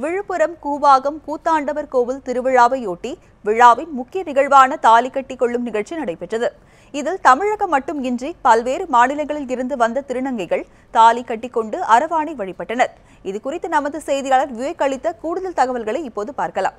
விழுப்புரம் கூவாகம் கூத்தாண்டவர் கோவில் திருவிழாவையொட்டி விழாவின் முக்கிய நிகழ்வான தாலி கட்டி கொள்ளும் நிகழ்ச்சி நடைபெற்றது. இதில் தமிழகம் மட்டுமின்றி பல்வேறு மாநிலங்களில் இருந்து வந்த திருநங்கைகள் தாலி கட்டிக்கொண்டு அரவாணை வழிபட்டனர். இது குறித்து நமது செய்தியாளர் விவேக் அளித்த கூடுதல் தகவல்களை இப்போது பார்க்கலாம்.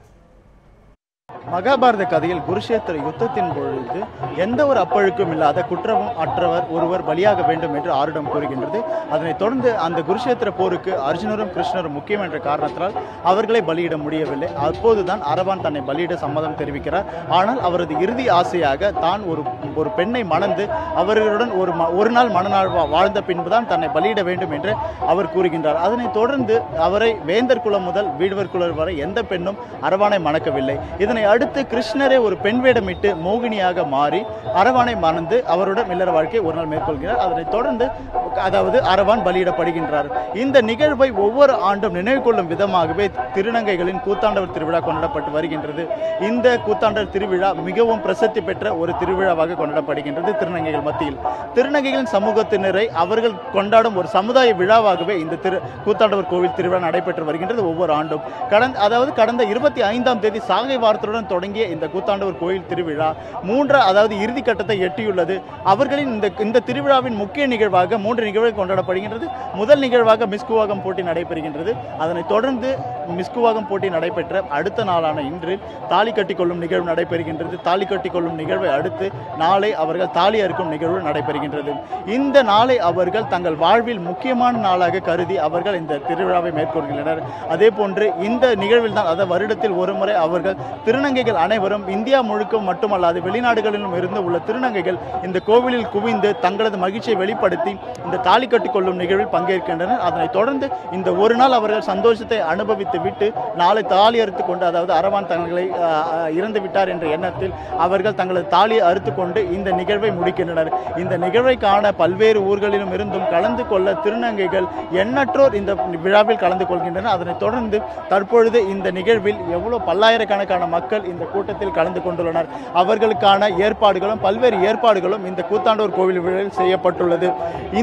மகாபாரத கதையில் குருஷேத்திர யுத்தத்தின் பொழுது எந்த ஒரு அப்பழுக்கும் இல்லாத குற்றமும் அற்றவர் ஒருவர் பலியாக வேண்டும் என்று ஆருடம் கூறுகின்றது. அதனைத் தொடர்ந்து அந்த குருஷேத்திர போருக்கு அர்ஜுனரும் கிருஷ்ணரும் முக்கியம் என்ற காரணத்தினால் அவர்களை பலியிட முடியவில்லை. அப்போதுதான் அரவான் தன்னை பலியிட சம்மதம் தெரிவிக்கிறார். ஆனால் அவரது இறுதி ஆசையாக தான் ஒரு ஒரு பெண்ணை மணந்து அவர்களுடன் ஒரு ம- ஒரு நாள் மனநாழ்வா வாழ்ந்த பின்புதான் தன்னை பலியிட வேண்டும் என்று அவர் கூறுகின்றார். அதனைத் தொடர்ந்து அவரை வேந்தர் குலம் முதல் வீடுவர் குலம் வரை எந்த பெண்ணும் அரவானை மணக்கவில்லை. இதனை அடுத்து கிருஷ்ணரே ஒரு பெண் வேடமிட்டு மோகினியாக மாறி அரவானை மணந்து அவருடன் இல்லற வாழ்க்கை ஒரு நாள் மேற்கொள்கிறார். அதனைத் தொடர்ந்து அதாவது அரவான் பலியிடப்படுகின்றார். இந்த நிகழ்வை ஒவ்வொரு ஆண்டும் நினைவு கொள்ளும் விதமாகவே திருநங்கைகளின் கூத்தாண்டவர் திருவிழா கொண்டாடப்பட்டு வருகின்றது. இந்த கூத்தாண்டவர் திருவிழா மிகவும் பிரசித்தி பெற்ற ஒரு திருவிழாவாக கொண்டாடப்படுகின்றது திருநங்கைகள் மத்தியில். திருநங்கைகளின் சமூகத்தினரை அவர்கள் கொண்டாடும் ஒரு சமுதாய விழாவாகவே இந்த திரு கூத்தாண்டவர் கோவில் திருவிழா நடைபெற்று வருகின்றது ஒவ்வொரு ஆண்டும். கடந்த அதாவது கடந்த இருபத்தி ஐந்தாம் தேதி சாகை வாரத்துடன் தொடங்கிய இந்த கூத்தாண்டவர் கோயில் திருவிழா மூன்று அதாவது இறுதி கட்டத்தை எட்டியுள்ளது. அவர்களின் இந்த இந்த திருவிழாவின் முக்கிய நிகழ்வாக மூன்று நிகழ்வுகள் கொண்டாடப்படுகின்றது. முதல் நிகழ்வாக மிஸ்குவாகம் போட்டி நடைபெறுகின்றது. அதனைத் தொடர்ந்து மிஸ்குவாகம் போட்டி நடைபெற்ற அடுத்த நாளான இன்று தாலி கட்டி கொள்ளும் நிகழ்வு நடைபெறுகின்றது. தாலி கட்டி கொள்ளும் நிகழ்வை அடுத்து நான் நாளை அவர்கள் தாலி அறுக்கும் நிகழ்வு நடைபெறுகின்றது. இந்த நாளை அவர்கள் தங்கள் வாழ்வில் முக்கியமான நாளாக கருதி அவர்கள் இந்த திருவிழாவை மேற்கொள்கின்றனர். அதே போன்று இந்த நிகழ்வில் தான் அதாவது வருடத்தில் ஒரு முறை அவர்கள் திருநங்கைகள் அனைவரும் இந்தியா முழுக்க மட்டுமல்லாது வெளிநாடுகளிலும் இருந்து உள்ள திருநங்கைகள் இந்த கோவிலில் குவிந்து தங்களது மகிழ்ச்சியை வெளிப்படுத்தி இந்த தாலி கட்டிக்கொள்ளும் நிகழ்வில் பங்கேற்கின்றனர். அதனைத் தொடர்ந்து இந்த ஒரு நாள் அவர்கள் சந்தோஷத்தை அனுபவித்து விட்டு நாளை தாலி அறுத்து கொண்டு அதாவது அரவான் தங்களை இறந்து விட்டார் என்ற எண்ணத்தில் அவர்கள் தங்களது தாலியை அறுத்து கொண்டு இந்த நிகழ்வை முடிக்கின்றனர். இந்த நிகழ்வை காண பல்வேறு ஊர்களிலும் இருந்தும் கலந்து கொள்ள திருநங்கைகள் எண்ணற்றோர் இந்த விழாவில் கலந்து கொள்கின்றனர். அதனைத் தொடர்ந்து தற்பொழுது இந்த நிகழ்வில் எவ்வளவு பல்லாயிரக்கணக்கான மக்கள் இந்த கூட்டத்தில் கலந்து கொண்டுள்ளனர். அவர்களுக்கான ஏற்பாடுகளும் பல்வேறு ஏற்பாடுகளும் இந்த கூத்தாண்டோர் கோவில் விழாவில் செய்யப்பட்டுள்ளது.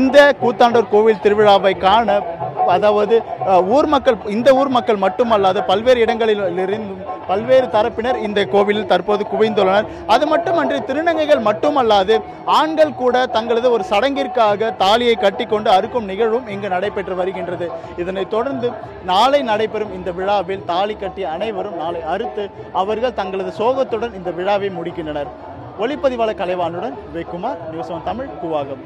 இந்த கூத்தாண்டோர் கோவில் திருவிழாவை காண அதாவது ஊர் மக்கள் இந்த ஊர் மக்கள் மட்டுமல்லாது பல்வேறு இடங்களில் இருந்தும் பல்வேறு தரப்பினர் இந்த கோவிலில் தற்போது குவிந்துள்ளனர். அது மட்டுமன்றி திருநங்கைகள் மட்டுமல்லாது ஆண்கள் கூட தங்களது ஒரு சடங்கிற்காக தாலியை கட்டிக்கொண்டு அறுக்கும் நிகழ்வும் இங்கு நடைபெற்று வருகின்றது. இதனைத் தொடர்ந்து நாளை நடைபெறும் இந்த விழாவில் தாலி கட்டி அனைவரும் நாளை அறுத்து அவர்கள் தங்களது சோகத்துடன் இந்த விழாவை முடிக்கின்றனர். ஒளிப்பதிவாளர் கலைவானுடன் விவேக்குமார் நியூஸ் தமிழ் கூவாகம்.